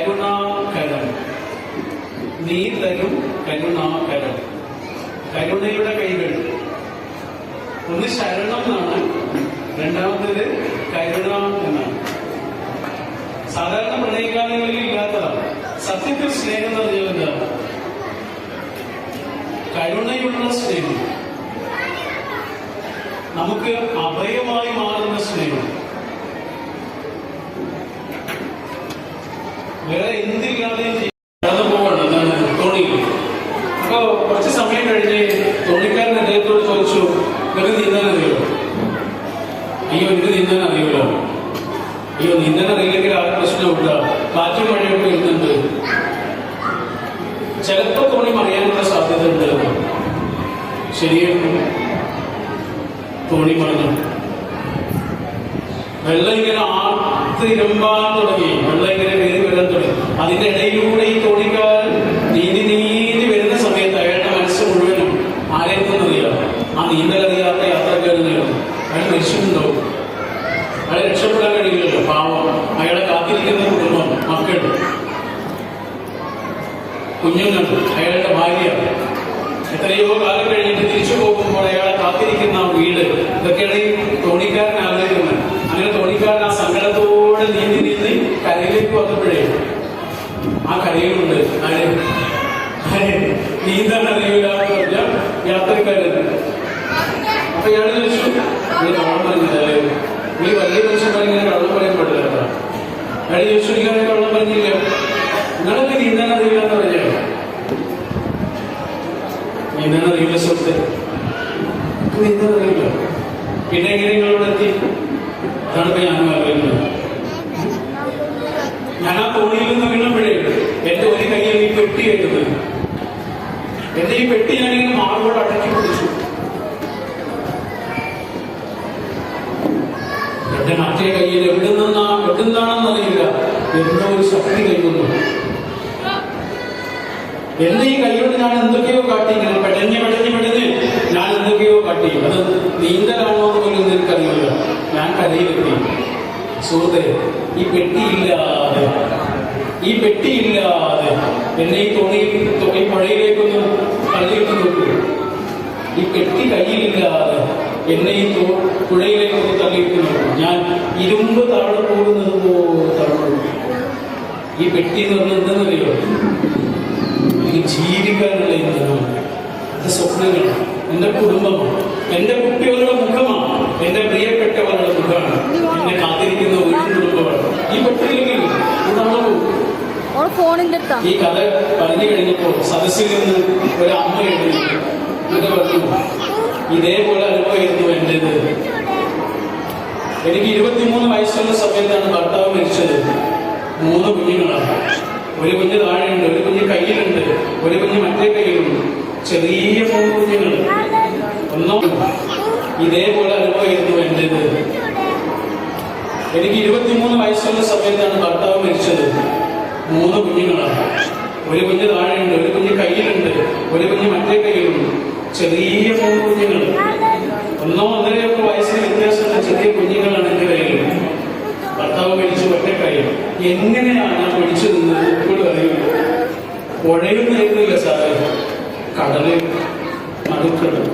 കരുണാകരം നീ തരും കരുണാകരം കരുണയുടെ കൈകൾ. ഒന്ന് ശരണം എന്നാണ്. രണ്ടാമത്തേത് കരുണ എന്നാണ്. സാധാരണ പ്രണയകാലങ്ങളിൽ ഇല്ലാത്തതാണ്. സത്യത്തിൽ സ്നേഹം പറഞ്ഞാൽ എന്താ കരുണയുള്ള സ്നേഹം. നമുക്ക് അഭയമായി മാറുന്ന സ്നേഹം വേറെ എന്തില്ലാതെയും ചെയ്യും. കടന്നു പോവാണ് എന്താണ് തോണിയിൽ അപ്പൊ കുറച്ച് സമയം കഴിഞ്ഞ് തോണിക്കാരൻ അദ്ദേഹത്തോട് ചോദിച്ചു നിനക്ക് നീന്താൻ അറിയോ? അയ്യോ എനിക്ക് നീന്താൻ അറിയില്ലോ അയ്യോ നീന്താൻ അറിയില്ലെങ്കിൽ ആ പ്രശ്നമില്ല മറിയാനുള്ള സാധ്യത ഉണ്ട്. ശരിയാണ്. തോണി മറിഞ്ഞു. വെള്ളം ഇങ്ങനെ ആർത്തിരമ്പാൻ തുടങ്ങി. അതിന്റെ ഇടയിലൂടെ ഈ തോണിക്കാരൻ നീന്തി നീന്തി വരുന്ന സമയത്ത് അയാളുടെ മനസ്സ് മുഴുവനും ആരെന്നറിയാം ആ നീന്തലറിയാത്ത യാത്രക്കാരനെയാണ് അയാൾ മരിച്ചിട്ടുണ്ടാവും അയാളെ രക്ഷപ്പെടാൻ കഴിയില്ലല്ലോ പാവം. അയാളെ കാത്തിരിക്കുന്ന കുടുംബം മക്കൾ. കുഞ്ഞുങ്ങൾ അയാളുടെ ഭാര്യ. എത്രയോ കാലം കഴിഞ്ഞിട്ട് തിരിച്ചു പോകുമ്പോൾ അയാളെ കാത്തിരിക്കുന്ന വീട്. ഇതൊക്കെയാണ് ഈ തോണിക്കാരൻ ആഗ്രഹിക്കുന്നത്. അങ്ങനെ തോണിക്കാരൻ ആ സങ്കടത്തോടെ നീന്തി നീന്തി കരയിലേക്ക് വന്നപ്പോഴേ ആ ആര്? നീന്താൻ അറിയില്ല യാത്രക്കാരൻ അപ്പൊ ഇയാൾ ചോദിച്ചു നീ കള്ളം പറഞ്ഞില്ലേ നീ വലിയ മനുഷ്യന്മാരിങ്ങനെ കള്ളം പറയാൻ പാടില്ല കേട്ടോ." അയാൾ ചോദിച്ചു നീ അങ്ങനെ കള്ളം പറഞ്ഞില്ല. നിങ്ങളൊക്കെ നീന്താൻ അറിയില്ല എന്ന് പറഞ്ഞു? നീന്താൻ അറിയില്ല സ്വത്ത് "എനിക്ക് നീന്താൻ അറിയില്ല. പിന്നെ എങ്ങനെ നിങ്ങളോട് എത്തി? അതാണ് ഞാനും ആലോചിക്കുന്നത് ഞാൻ ആ തോണിയിൽ നിന്ന് വീണപ്പോഴേ എന്റെ ഒരു കയ്യിൽ ഈ പെട്ടി കെട്ടുന്നത് എന്റെ ഈ പെട്ടി ഞാനിങ്ങനെ മാറുമ്പോൾ അടക്കി പിടിച്ചു എന്റെ മറ്റേ കയ്യിൽ എവിടെ നിന്നാ എവിടെ നിന്നാണെന്ന് അറിയില്ല. എന്തോ ഒരു ശക്തി കൈവന്നു എന്നെ ഈ കൈയോട് ഞാൻ എന്തൊക്കെയോ കാട്ടി ഇങ്ങനെ പെടഞ്ഞ് പെടഞ്ഞ് പെടഞ്ഞ് ഞാൻ എന്തൊക്കെയോ കാട്ടി. അത് നീന്തലാണോ എന്ന് പോലും എനിക്കറിയില്ല ഞാൻ കരയിലെത്തി സുഹൃത്തെ ഈ പെട്ടിയില്ലാതെ ഈ പെട്ടിയില്ലാതെ എന്നെ ഈ തോണി തോണി പുഴയിലേക്കൊന്ന് കളഞ്ഞിട്ട് നോക്കൂ ഈ പെട്ടി കയ്യിലില്ലാതെ എന്നെ ഈ പുഴയിലേക്കൊന്ന് തള്ളിയിട്ട് നോക്കും ഞാൻ ഇരുമ്പ് താഴെ പോകുന്നത് പോലെ. ഈ പെട്ടി എന്ന് പറഞ്ഞാൽ എന്തെന്നറിയോ? എനിക്ക് ജീവിക്കാനുള്ള ഇന്ധനമാണ്. എന്റെ സ്വപ്നങ്ങളാണ്. എന്റെ കുടുംബമാണ്. എന്റെ കുട്ടികളുടെ മുഖമാണ്. എന്റെ പ്രിയപ്പെട്ടവരുടെ മുഖമാണ്. എന്നെ കാത്തിരിക്കുന്ന ഒരു കുടുംബമാണ് ഈ പെട്ടിയില്ലെങ്കിൽ ഉണർന്നു ഓൾ ഫോണിന്റെ അടുത്താണ് ഈ കഥ പറഞ്ഞു കഴിഞ്ഞപ്പോൾ സദസ്സിൽ നിന്ന് ഒരു അമ്മ എഴുതി. ഇതേപോലെ അനുഭവമായിരുന്നു എന്റെ എനിക്ക് ഇരുപത്തിമൂന്ന് വയസ്സുള്ള സമയത്താണ് ഭർത്താവ് മരിച്ചത്. മൂന്ന് കുഞ്ഞുങ്ങളാണ്. ഒരു കുഞ്ഞ് താഴെയുണ്ട് ഒരു കുഞ്ഞ് കയ്യിലുണ്ട് ഒരു കുഞ്ഞ് മറ്റേ കയ്യിലുണ്ട്. ചെറിയ മൂന്ന് കുഞ്ഞുങ്ങൾ. ഒന്നോ ഇതേപോലെ അനുഭവമായിരുന്നു എന്റെ എനിക്ക് ഇരുപത്തിമൂന്ന് വയസ്സുള്ള സമയത്താണ് ഭർത്താവ് മരിച്ചത്. മൂന്ന് കുഞ്ഞുങ്ങളാണ്. ഒരു കുഞ്ഞ് താഴെയുണ്ട് ഒരു കുഞ്ഞ് കയ്യിലുണ്ട് ഒരു കുഞ്ഞ് മറ്റേ കയ്യിലുണ്ട്. ചെറിയ മൂന്ന് കുഞ്ഞുങ്ങൾ. ഒന്നോ ഒന്നരയൊക്കെ വയസ്സിന് വ്യത്യാസമുള്ള ചെറിയ കുഞ്ഞുങ്ങളാണ് എന്റെ കയ്യിൽ ഭർത്താവ് മരിച്ചു ഒറ്റക്കായി. എങ്ങനെയാണ് പിടിച്ചു നിന്നത്? ഇപ്പോൾ അറിയുന്നത് പുഴയൊന്നും ആയിരുന്നില്ല സാറേ. കടൽ നടുക്കടൽ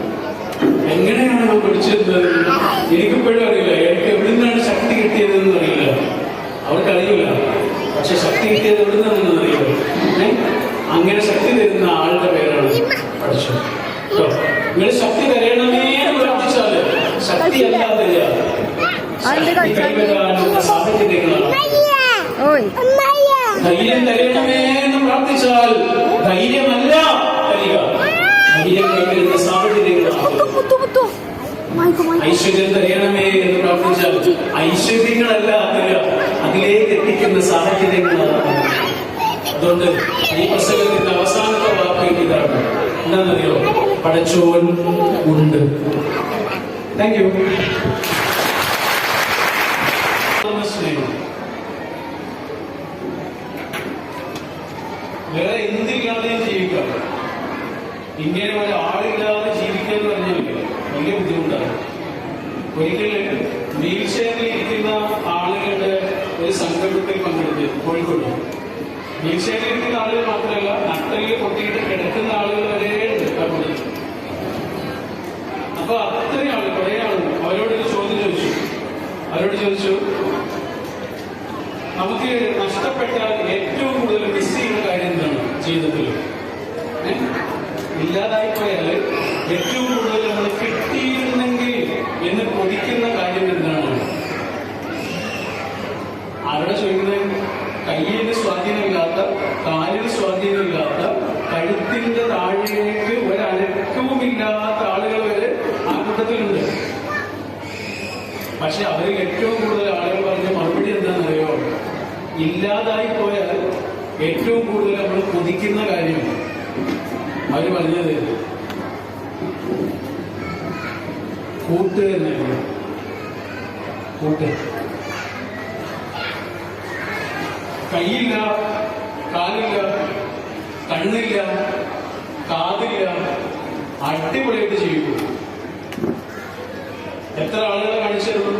എങ്ങനെയാണ് ഞാൻ പിടിച്ചിരുന്നത് എനിക്കിപ്പോഴും അറിയില്ല. എനിക്ക് എവിടെ നിന്നാണ് ശക്തി കിട്ടിയതെന്ന് അറിയില്ല. അവർക്കറിയില്ല. പക്ഷെ ശക്തി കിട്ടിയത് എവിടെ നിന്നാണെന്ന് അറിയില്ല ഏ? അങ്ങനെ ശക്തി തരുന്ന ആളുടെ പേരാണ് പഠിച്ചു. നിങ്ങൾ ശക്തി എന്ന് പ്രാർത്ഥിച്ചാൽ ശക്തി അല്ലാതെ സാഹചര്യങ്ങളാണ് ധൈര്യം തരയണമേ എന്ന് പ്രാർത്ഥിച്ചാൽ ധൈര്യമല്ല ഐശ്വര്യം തരയണമേ എന്ന് പ്രാർത്ഥിച്ചാൽ ഐശ്വര്യങ്ങളല്ല തരിക അതിലേക്ക് എത്തിക്കുന്ന സാഹചര്യങ്ങളാണ്. അതുകൊണ്ട് ഈ പ്രസംഗത്തിന്റെ അവസാനത്തെ വാക്ക് ഇതാണ്. എന്താണെന്നറിയോ? പടച്ചോൻ ഉണ്ട്. താങ്ക് യു വേറെ എന്തില്ലാതെയും ജീവിക്കാം. ഇങ്ങനെ ഒരാളില്ലാതെ വലിയ ബുദ്ധിമുട്ടാണ്. ഒരിക്കലും വീൽ ചെയറിൽ ഇരിക്കുന്ന ആളുകളുടെ ഒരു സംഗമത്തിൽ പങ്കെടുത്ത് കോഴിക്കോട്. വീൽ ചെയറിൽ ഇരിക്കുന്ന ആളുകൾ മാത്രമല്ല നട്ടലിൽ പൊട്ടിയിട്ട് കിടക്കുന്ന ആളുകൾ വരെ ഉണ്ട് അപ്പൊ അത്രയും ആൾ കുറെ ആളുകൾ അവരോടൊരു ചോദ്യം ചോദിച്ചു. അവരോട് ചോദിച്ചു നമുക്ക് നഷ്ടപ്പെട്ട ഏറ്റവും കൂടുതൽ മിസ് ചെയ്യുന്ന കാര്യം എന്താണ് ജീവിതത്തിൽ ഏ? ഇല്ലാതായി പോയാൽ ഏറ്റവും കൂടുതൽ നമ്മൾ കിട്ടിയിരുന്നെങ്കിൽ എന്ന് കൊതിക്കുന്ന കാര്യം എന്താണ് ആരോടെ ചോദിക്കുന്നത് കയ്യിന് സ്വാധീനമില്ലാത്ത കാലിന് സ്വാധീനമില്ലാത്ത കഴുത്തിന്റെ താഴേക്ക് ഒരനക്കവുമില്ലാത്ത ആളുകൾ വരെ ആ കൂട്ടത്തിലുണ്ട് പക്ഷെ അവരിൽ ഏറ്റവും കൂടുതൽ ആളുകൾ പറഞ്ഞ മറുപടി എന്താണെന്നറിയോ? ഇല്ലാതായി പോയാൽ ഏറ്റവും കൂടുതൽ നമ്മൾ കൊതിക്കുന്ന കാര്യം അവർ പറഞ്ഞത് കൂട്ട് തന്നെയാണ്. കൂട്ട്. കൈയില്ല കാലില്ല കണ്ണില്ല കാതില്ല അടിപൊളിയായിട്ട് ജീവിക്കും. എത്ര ആളുകളെ കാണിച്ചിരുന്നു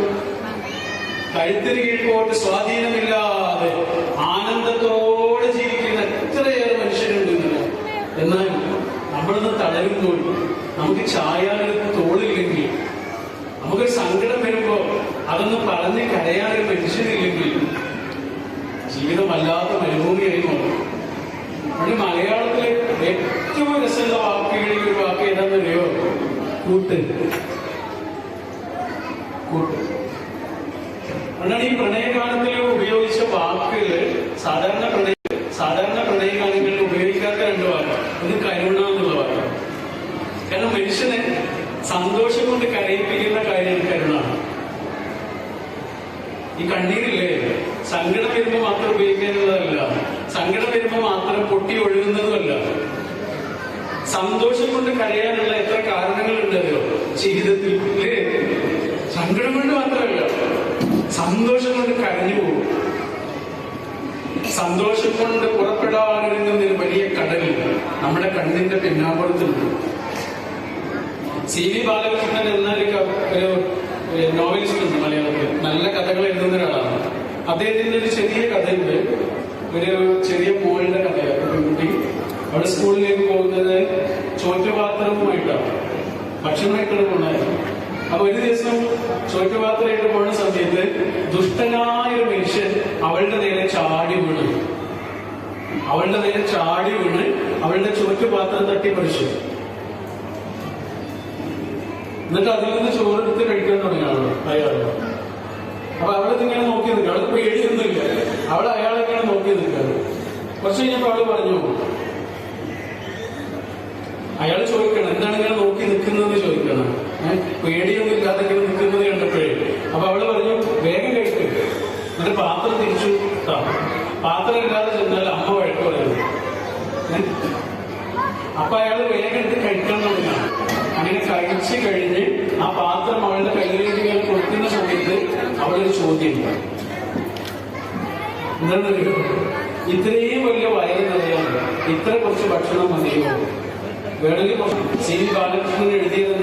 കഴുത്തിന് കീഴ്പോട്ട് സ്വാധീനമില്ലാതെ ആനന്ദത്തോടെ ജീവിക്കുന്ന എത്രയേറെ മനുഷ്യരുണ്ട് എന്നാൽ നമ്മളൊന്ന് തളരുമ്പോൾ നമുക്ക് ചായാനൊരു തോളില്ലെങ്കിൽ നമുക്ക് സങ്കടം വരുമ്പോ അതൊന്ന് പറഞ്ഞ് കരയാനൊരു മനുഷ്യനില്ലെങ്കിൽ ജീവിതം വല്ലാത്ത മരുഭൂമിയായി മാറും. മലയാളത്തിലെ ഏറ്റവും രസമുള്ള വാക്കുകളിൽ ഒരു വാക്ക് ഏതാണെന്നറിയോ? കൂട്ട് കൂട്ട്. സാധാരണ പ്രണയ സാധാരണ പ്രണയഗാനങ്ങളിൽ ഉപയോഗിക്കാത്ത രണ്ട് വാക്ക്. ഒന്ന് കരുണ എന്നുള്ള വാക്കാണ് കാരണം മനുഷ്യനെ സന്തോഷം കൊണ്ട് കരയിപ്പിക്കുന്ന കാര്യം കരുണ. ഈ കണ്ണീരില്ലേ? സങ്കടം വരുമ്പോൾ മാത്രം ഉപയോഗിക്കാനുള്ളതല്ല. സങ്കടം വരുമ്പോൾ മാത്രം പൊട്ടി ഒഴുകുന്നതുമല്ല. സന്തോഷം കൊണ്ട് കരയാനുള്ള എത്ര കാരണങ്ങളുണ്ടല്ലോ ജീവിതത്തിൽ സങ്കടം കൊണ്ട് മാത്രമല്ല. സന്തോഷം കൊണ്ട് കരഞ്ഞു പോകും. സന്തോഷം കൊണ്ട് പുറപ്പെടാനൊരുങ്ങുന്ന ഒരു വലിയ കടൽ നമ്മുടെ കണ്ണിന്റെ പിന്നാമ്പുറത്തുണ്ട്. സി വി ബാലകൃഷ്ണൻ എന്നൊരു ഒരു നോവലിസ്റ്റ് ഉണ്ട് മലയാളത്തിൽ നല്ല കഥകൾ എഴുതുന്ന ഒരാളാണ്. അദ്ദേഹത്തിന്റെ ഒരു ചെറിയ കഥയുണ്ട്. ഒരു ചെറിയ മോളുടെ കഥയാണ്. പെൺകുട്ടി അവിടെ സ്കൂളിലേക്ക് പോകുന്നത് ചോറ്റുപാത്രവുമായിട്ടാണ്. ഭക്ഷണമായിട്ടാണ് പോകുന്നത് അപ്പൊ ഒരു ദിവസം ചോറ്റുപാത്രമായിട്ട് പോകുന്ന സമയത്ത് ദുഷ്ടനായ ഒരു മനുഷ്യൻ അവളുടെ നേരെ ചാടി വീണ്. അവളുടെ നേരെ ചാടി വീണ് അവളുടെ ചോറ്റുപാത്രം തട്ടി മരിച്ചു എന്നിട്ട് അതിൽ നിന്ന് ചോറെടുത്ത് കഴിക്കാൻ തുടങ്ങിയാണ് അയാൾ. അപ്പൊ അവളെ ഇങ്ങനെ നോക്കി നിൽക്കുക അവൾക്ക് പേടിയൊന്നുമില്ല. അവൾ അയാളെ ഇങ്ങനെ നോക്കി നിൽക്കുക കുറച്ച് കഴിഞ്ഞപ്പോ അവൾ പറഞ്ഞു അയാൾ ചോദിക്കണം എന്താണ് ഇങ്ങനെ നോക്കി നിൽക്കുന്നതെന്ന് ചോദിക്കണം ഏഹ് പേടിയൊന്നും ഇല്ലാതെ ഇങ്ങനെ നിൽക്കുന്നത് കണ്ടപ്പോഴേ അപ്പൊ അവൾ പറഞ്ഞു വേഗം കഴിക്കും എന്നിട്ട് പാത്രം തിരിച്ചു താ പാത്രം ഇല്ലാതെ ചെന്നാൽ അമ്മ വഴക്ക് പറയുന്നു ഏഹ് അപ്പൊ അയാൾ വേഗം എടുത്ത് കഴിക്കാൻ തുടങ്ങാണ് അങ്ങനെ കഴിച്ച് കഴിഞ്ഞ് ആ പാത്രം അവളുടെ കയ്യിലേക്ക് കൊടുക്കുന്ന സമയത്ത് അവളൊരു ചോദ്യം എന്താണെന്നറിയോ ഇത്രയും വലിയ വയറ് നിറയാണ് ഇത്ര കുറച്ച് ഭക്ഷണം മതിയോ? വേണമെങ്കിൽ ശരി ബാലകൃഷ്ണൻ എഴുതിയത്